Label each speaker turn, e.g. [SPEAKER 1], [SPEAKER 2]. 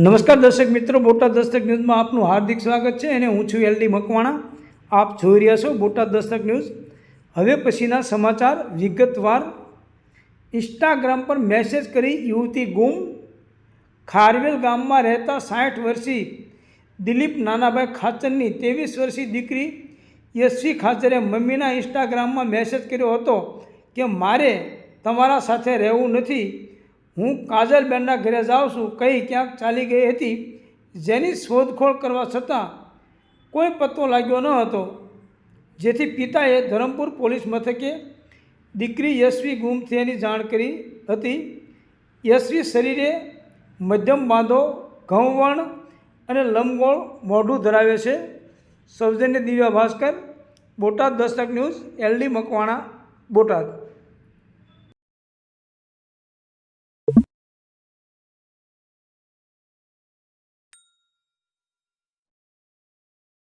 [SPEAKER 1] નમસ્કાર દર્શક મિત્રો, બોટાદ દસ્તક ન્યૂઝમાં આપનું હાર્દિક સ્વાગત છે અને હું છું એલડી મકવાણા. આપ જોઈ રહ્યા છો બોટાદ દસ્તક ન્યૂઝ. હવે પછીના સમાચાર વિગતવાર. ઇન્સ્ટાગ્રામ પર મેસેજ કરી યુવતી ગુમ. ખારવેલ ગામમાં રહેતા સાઠ વર્ષી દિલીપ નાનાભાઈ ખાચરની ત્રેવીસ વર્ષીય દીકરી યશવી ખાચરે મમ્મીના ઇન્સ્ટાગ્રામમાં મેસેજ કર્યો હતો કે, મારે તમારા સાથે રહેવું નથી. હું કાજલબેનના ઘરે જાઉં છું કહી ક્યાંક ચાલી ગઈ હતી. જેની શોધખોળ કરવા છતાં કોઈ પત્તો લાગ્યો ન હતો. જેથી પિતાએ ધરમપુર પોલીસ મથકે દીકરી યશવી ગુમ થયાની જાણ કરી હતી. યશવી શરીરે મધ્યમ બાંધો, ઘઉંવર્ણ અને લંબગોળ મોઢું ધરાવે છે. સૌજન્ય દિવ્યા ભાસ્કર, બોટાદ દસ્તક ન્યૂઝ, એલડી મકવાણા, બોટાદ.